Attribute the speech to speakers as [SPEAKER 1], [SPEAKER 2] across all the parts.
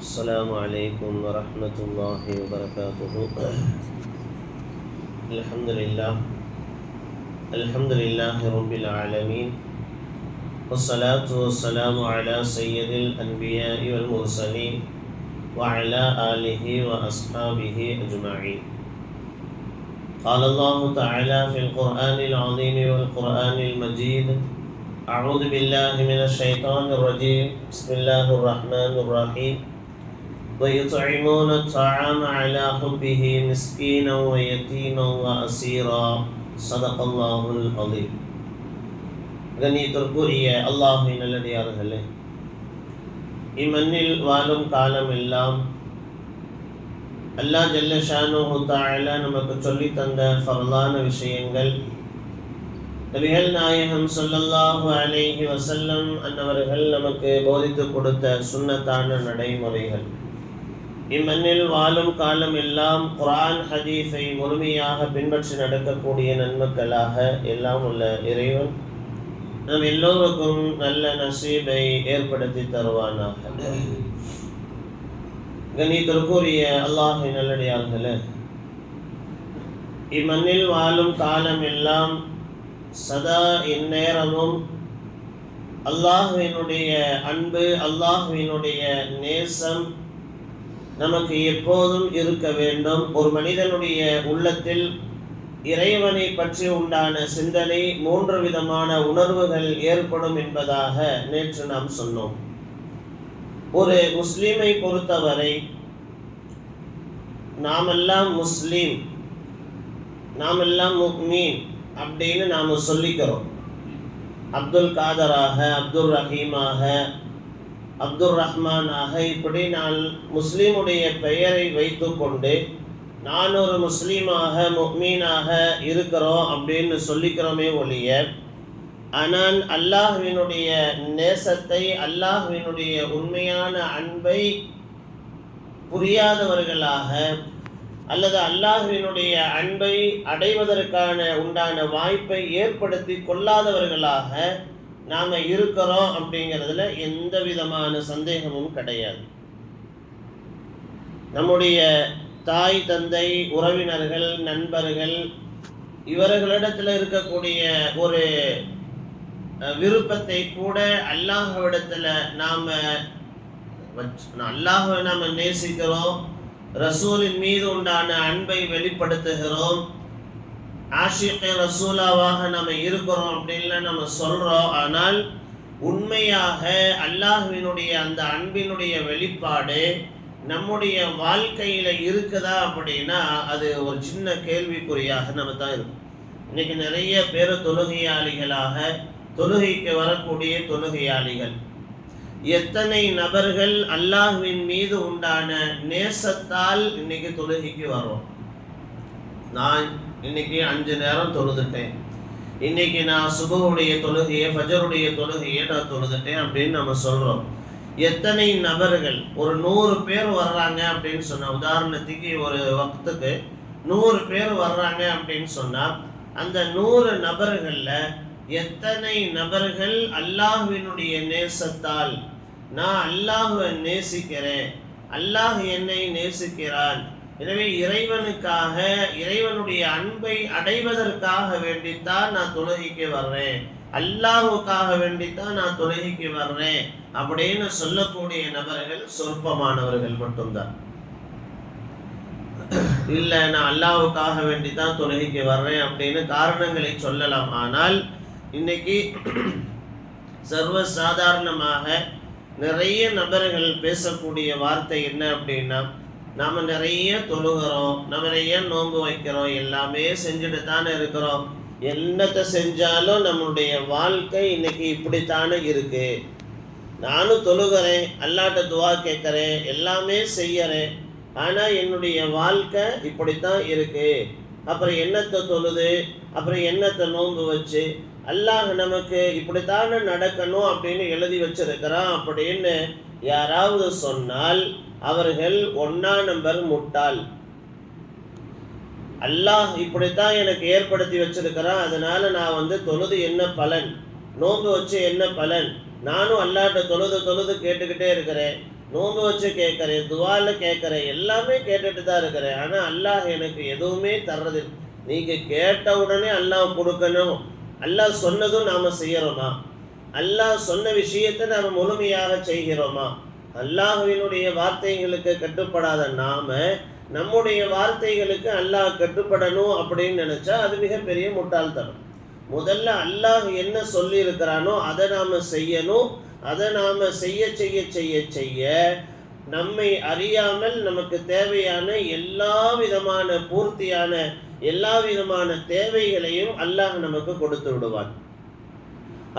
[SPEAKER 1] السلام عليكم ورحمة الله وبركاته. الحمد لله. الحمد لله رب العالمين. والصلاة والسلام على سيد الأنبياء والمرسلين وعلى آله وأصحابه أجمعين. قال الله تعالى في القرآن العظيم والقرآن المجيد أعوذ بالله من الشيطان الرجيم. بسم الله الرحمن الرحيم. ويطعمون الطعام على حبه مسكينا ويتيما وأسيرا. صدق الله العظيم. غني تركوري الله من الذي أرهله ഇമന്നിൽ വാലും കാലമെല്ലാം അല്ലാ ജല്ലഷാനു താഴ നമുക്ക് ചൊല്ലിത്തന്ന فرلان വിഷയങ്ങൾ நபிகள் நாயகம் சொல்லல்லாஹு அலைஹி வசல்லம் அன்னவர்கள் நமக்கு போதித்து கொடுத்த சுண்ணத்தான நடைமுறைகள். இம்மண்ணில் வாழும் காலம் எல்லாம் குரான் ஹதீஸை முழுமையாக பின்பற்றி நடக்கக்கூடிய நன்மக்களாக எல்லாம் உள்ள இறைவன் நம் எல்லோருக்கும் நல்ல நசீபை ஏற்படுத்தி தருவானாக. கணித்திற்குரிய அல்லாஹை நல்லடியார்களே இம்மண்ணில் வாழும் காலம் எல்லாம் சதா இந்நேரமும் அல்லாஹுவினுடைய அன்பு அல்லாஹுவினுடைய நேசம் நமக்கு எப்போதும் இருக்க வேண்டும். ஒரு மனிதனுடைய உள்ளத்தில் இறைவனை பற்றி உண்டான சிந்தனை மூன்று விதமான உணர்வுகள் ஏற்படும் என்பதாக நேற்று நாம் சொன்னோம். ஒரு முஸ்லீமை பொறுத்தவரை நாமெல்லாம் முஸ்லீம் நாமெல்லாம் முக்மீன் அப்படின்னு நாம் சொல்லிக்கிறோம். அப்துல் காதராக அப்துல் ரஹீமாக அப்துல் ரஹ்மானாக இப்படி நான் முஸ்லீமுடைய பெயரை வைத்துக்கொண்டு நான் ஒரு முஸ்லீமாக முக்மீனாக இருக்கிறோம் அப்படின்னு சொல்லிக்கிறோமே ஒழிய ஆனால் அல்லாஹ்வினுடைய நேசத்தை அல்லாஹ்வினுடைய உண்மையான அன்பை புரியாதவர்களாக அல்லது அல்லாஹ்வினுடைய அன்பை அடைவதற்கான உண்டான வாய்ப்பை ஏற்படுத்தி கொள்ளாதவர்களாக நாம் இருக்கிறோம் அப்படிங்கிறதுல எந்த விதமான சந்தேகமும் கிடையாது. நம்முடைய தாய் தந்தை உறவினர்கள் நண்பர்கள் இவர்களிடத்தில் இருக்கக்கூடிய ஒரு விருப்பத்தை கூட அல்லாஹவிடத்தில் நாம் அல்லாஹ நாம் நேசிக்கிறோம். ரசூலின் மீது உண்டான அன்பை வெளிப்படுத்துகிறோம். ஆஷிகை ரசூலாவாக நம்ம இருக்கிறோம் அப்படின்லாம் நம்ம சொல்கிறோம் ஆனால் உண்மையாக அல்லாஹுவினுடைய அந்த அன்பினுடைய வெளிப்பாடு நம்முடைய வாழ்க்கையில் இருக்குதா அப்படின்னா அது ஒரு சின்ன கேள்விக்குறியாக நம்ம தான் இருக்கும். இன்னைக்கு நிறைய பேர் தொழுகையாளிகளாக தொழுகைக்கு வரக்கூடிய தொழுகையாளிகள். எத்தனை நபர்கள் அல்லாஹுவின் மீது உண்டான நேசத்தால் இன்னைக்கு தொழுகைக்கு வரோம் நான் இன்னைக்கு அஞ்சு நேரம் தொழுதுட்டேன். இன்னைக்கு நான் சுபவுடைய தொழுகையை ஃபஜருடைய தொழுகையை நான் தொழுதுட்டேன் அப்படின்னு நம்ம சொல்கிறோம் எத்தனை நபர்கள் ஒரு நூறு பேர் வர்றாங்க அப்படின்னு சொன்னால் உதாரணத்துக்கு ஒரு வக்துக்கு நூறு பேர் வர்றாங்க அப்படின்னு சொன்னால் அந்த நூறு நபர்களில் எத்தனை நபர்கள் அல்லாஹுவினுடைய நேசத்தால் நான் அல்லாஹுவை நேசிக்கிறேன். அல்லாஹ் என்னை நேசிக்கிறான். எனவே இறைவனுக்காக இறைவனுடைய அன்பை அடைவதற்காக வேண்டித்தான் நான் தொழுகைக்கு வர்றேன். அல்லாஹுக்காக வேண்டித்தான் நான் தொழுகைக்கு வர்றேன். அப்படின்னு சொல்லக்கூடிய நபர்கள் சொற்பமானவர்கள் மட்டும்தான். இல்லை நான் அல்லாஹுக்காக வேண்டி தான் தொழுகைக்கு வர்றேன் அப்படின்னு காரணங்களை சொல்லலாம். ஆனால் இன்னைக்கு சர்வ சாதாரணமாக நிறைய நபர்கள் பேசக்கூடிய வார்த்தை என்ன அப்படின்னா நாம் நிறைய தொழுகிறோம் நம்ம நிறைய நோன்பு வைக்கிறோம் எல்லாமே செஞ்சுட்டு தானே இருக்கிறோம். என்னத்தை செஞ்சாலும் நம்மளுடைய வாழ்க்கை இன்னைக்கு இப்படித்தானே இருக்கு. நானும் தொழுகிறேன் அல்லாட்ட துவா கேட்குறேன் எல்லாமே செய்யறேன். ஆனால் என்னுடைய வாழ்க்கை இப்படித்தான் இருக்கு. அப்புறம் என்னத்தை தொழுது அப்புறம் என்னத்தை நோன்பு வச்சு அல்லாஹ் நமக்கு இப்படித்தானே நடக்கணும் அப்படின்னு எழுதி வச்சிருக்கிறான் அப்படின்னு யாராவது சொன்னால் அவர்கள் ஒன்னா நம்பர் முட்டாள். அல்லாஹ் இப்படித்தான் எனக்கு ஏற்படுத்தி வச்சிருக்கிறான். அதனால நான் வந்து தொழுது என்ன பலன்? நோன்பு வச்சு என்ன பலன்? நானும் அல்லாட்ட தொழுது தொழுது கேட்டுக்கிட்டே இருக்கிறேன். நோன்பு வச்சு கேட்குறேன் துவால கேட்குறேன் எல்லாமே கேட்டுட்டு தான் இருக்கிறேன். ஆனால் அல்லாஹ் எனக்கு எதுவுமே தர்றது நீங்கள் கேட்ட உடனே அல்லாஹ் கொடுக்கணும். அல்லாஹ் சொன்னதும் நாம் செய்கிறோமா அல்லாஹ் சொன்ன விஷயத்தை நாம் முழுமையாக செய்கிறோமா? அல்லாஹுவினுடைய வார்த்தைகளுக்கு கட்டுப்படாத நாம நம்முடைய வார்த்தைகளுக்கு அல்லாஹ் கட்டுப்படணும் அப்படின்னு நினச்சா அது மிகப்பெரிய முட்டாள்தனம். முதல்ல அல்லாஹ் என்ன சொல்லியிருக்கிறானோ அதை நாம் செய்யணும். அதை நாம் செய்ய செய்ய செய்ய செய்ய நம்மை அறியாமல் நமக்கு தேவையான எல்லா விதமான பூர்த்தியான எல்லா விதமான தேவைகளையும் அல்லாஹ் நமக்கு கொடுத்து விடுவான்.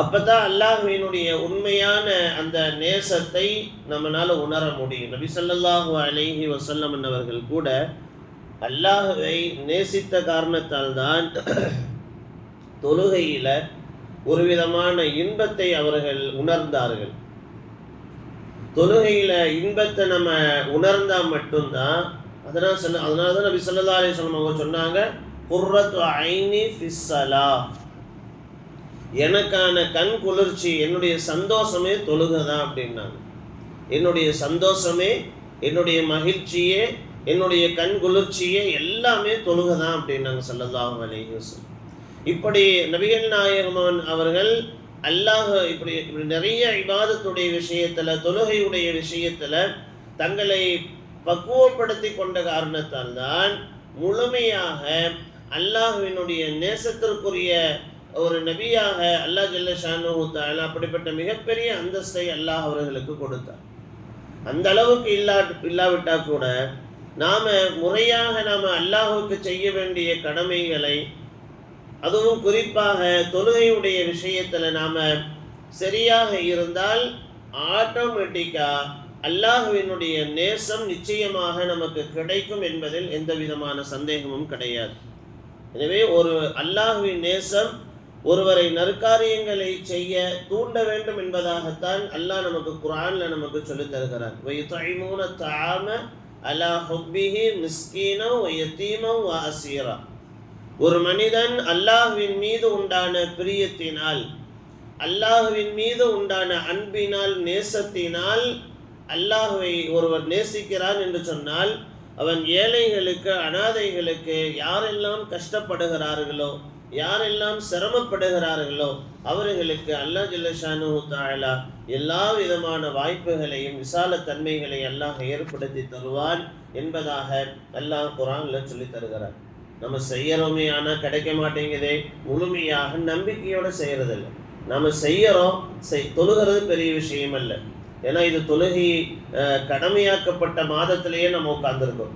[SPEAKER 1] அப்பதான் அல்லாஹ்வினுடைய உண்மையான அந்த நேசத்தை நம்மளால உணர முடியும். நபி சொல்லாஹு அலைஹி வசல்லம் அவர்கள் கூட அல்லாஹுவை நேசித்த காரணத்தால் தான் தொழுகையில ஒரு விதமான இன்பத்தை அவர்கள் உணர்ந்தார்கள். தொழுகையில் இன்பத்தை நம்ம உணர்ந்தால் மட்டும்தான் அதனால் சொல்ல அதனால தான் நபி ஸல்லல்லாஹு அலைஹி அவங்க சொன்னாங்க குர்ரத்து ஐனி ஃபிஸ்ஸலா. எனக்கான கண் குளிர்ச்சி என்னுடைய சந்தோஷமே தொழுகை தான் அப்படின்னாங்க. என்னுடைய சந்தோஷமே என்னுடைய மகிழ்ச்சியே என்னுடைய கண் குளிர்ச்சியே எல்லாமே தொழுகை தான் அப்படின்னாங்க ஸல்லல்லாஹு அலைஹி இப்படி நபிகள் நாயகமான் அவர்கள் அல்லாஹ் இப்படி இப்படி நிறைய இபாதத்துடைய விஷயத்துல தொழுகையுடைய விஷயத்துல தங்களை பக்குவப்படுத்தி கொண்ட காரணத்தால் தான் முழுமையாக அல்லாஹுவினுடைய நேசத்திற்குரிய ஒரு நபியாக அல்லாஹ் ஜல்ல ஷானு அப்படிப்பட்ட மிகப்பெரிய அந்தஸ்தை அல்லாஹ் அவர்களுக்கு கொடுத்தார். அந்த அளவுக்கு இல்லா இல்லாவிட்டால் கூட நாம முறையாக நாம அல்லாஹுக்கு செய்ய வேண்டிய கடமைகளை அதுவும் குறிப்பாக தொழுகையுடைய விஷயத்துல நாம சரியாக இருந்தால் ஆட்டோமேட்டிக்கா அல்லாஹுவினுடைய நேசம் நிச்சயமாக நமக்கு கிடைக்கும் என்பதில் எந்த விதமான சந்தேகமும் கிடையாது. எனவே ஒரு அல்லாஹுவின் நேசம் ஒருவரை நற்காரியங்களை செய்ய தூண்ட வேண்டும் என்பதாகத்தான் அல்லாஹ் நமக்கு குரான்ல நமக்கு சொல்லித் தருகிறார் வயுத்தைமூன தாம அலா ஹுப்பிஹி மிஸ்கீனம் வயத்தீமம் வாசீரா ஒரு மனிதன் அல்லாஹ்வின் மீது உண்டான பிரியத்தினால் அல்லாஹுவின் மீது உண்டான அன்பினால் நேசத்தினால் அல்லாஹுவை ஒருவர் நேசிக்கிறான் என்று சொன்னால் அவன் ஏழைகளுக்கு அனாதைகளுக்கு யாரெல்லாம் கஷ்டப்படுகிறார்களோ யாரெல்லாம் சிரமப்படுகிறார்களோ அவர்களுக்கு அல்லாஹ் ஜில்லஷானு தாலா எல்லா விதமான வாய்ப்புகளையும் விசால தன்மைகளை அல்லாஹ் ஏற்படுத்தி தருவான் என்பதாக அல்லாஹ் குரான்ல சொல்லி தருகிறார் நம்ம செய்யறோமே ஆனால் கிடைக்க மாட்டேங்குதே முழுமையாக நம்பிக்கையோடு செய்கிறதில்ல நம்ம செய்யறோம் செய் தொழுகிறது பெரிய விஷயம் அல்ல. ஏன்னா இது தொழுகை கடமையாக்கப்பட்ட மாதத்திலேயே நம்ம உட்காந்துருக்கோம்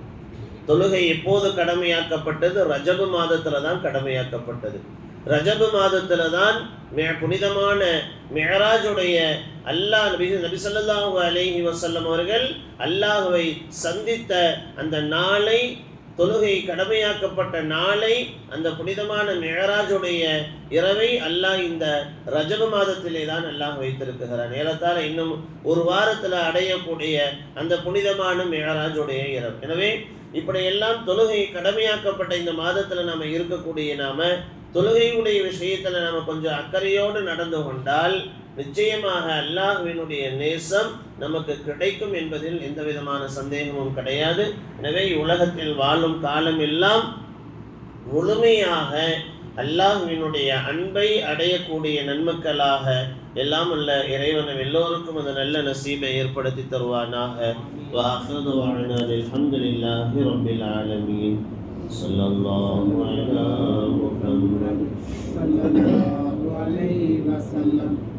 [SPEAKER 1] தொழுகை எப்போது கடமையாக்கப்பட்டது? ரஜபு மாதத்தில் தான் கடமையாக்கப்பட்டது. ரஜபு மாதத்தில் தான் மே- புனிதமான மெஹராஜுடைய அல்லாஹ் நபி நபி சொல்லாஹு அலேஹி வசல்லம் அவர்கள் அல்லாஹுவை சந்தித்த அந்த நாளை தொழுகை கடமையாக்கப்பட்ட நாளை அந்த புனிதமான மெஹராஜுடைய இரவை அல்லாஹ் இந்த ரஜப மாதத்திலே தான் அல்லாஹ் வைத்திருக்கிறார் ஏறத்தாழ இன்னும் ஒரு வாரத்தில் அடையக்கூடிய அந்த புனிதமான மெஹராஜுடைய இரவு. எனவே இப்படியெல்லாம் தொழுகை கடமையாக்கப்பட்ட இந்த மாதத்தில் நாம் இருக்கக்கூடிய நாம தொழுகையுடைய விஷயத்தில் நாம் கொஞ்சம் அக்கறையோடு நடந்து கொண்டால் நிச்சயமாக அல்லாஹ்வினுடைய நேசம் நமக்கு கிடைக்கும் என்பதில் எந்த விதமான சந்தேகமும் கிடையாது எனவே உலகத்தில் வாழும் காலம் எல்லாம் முழுமையாக அல்லாஹ்வினுடைய அன்பை அடையக்கூடிய நன்மக்களாக எல்லாம் உள்ள இறைவன் எல்லோருக்கும் அந்த நல்ல நசீபை ஏற்படுத்தி தருவானாக وآخر دعوانا الحمد لله رب العالمين صلى الله على محمد
[SPEAKER 2] صلى الله عليه وسلم